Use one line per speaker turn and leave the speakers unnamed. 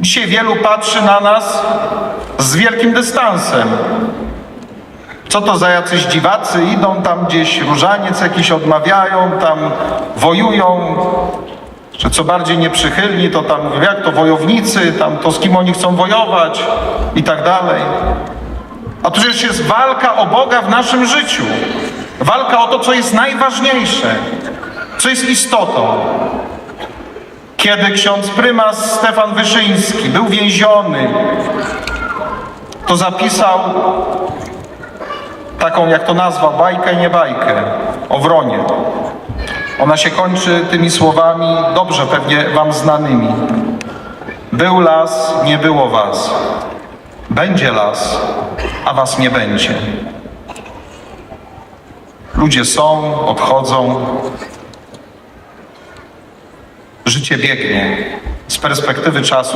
Dzisiaj wielu patrzy na nas z wielkim dystansem. Co to za jacyś dziwacy? Idą tam gdzieś, różaniec jakiś odmawiają, tam wojują. Czy co bardziej nieprzychylni, to tam jak to wojownicy, tam to z kim oni chcą wojować i tak dalej. A tu przecież jest walka o Boga w naszym życiu. Walka o to, co jest najważniejsze, co jest istotą. Kiedy ksiądz prymas Stefan Wyszyński był więziony, to zapisał taką, jak to nazwał, bajkę, nie bajkę o wronie. Ona się kończy tymi słowami, dobrze pewnie wam znanymi. Był las, nie było was. Będzie las, a was nie będzie. Ludzie są, odchodzą. Życie biegnie. Z perspektywy czasu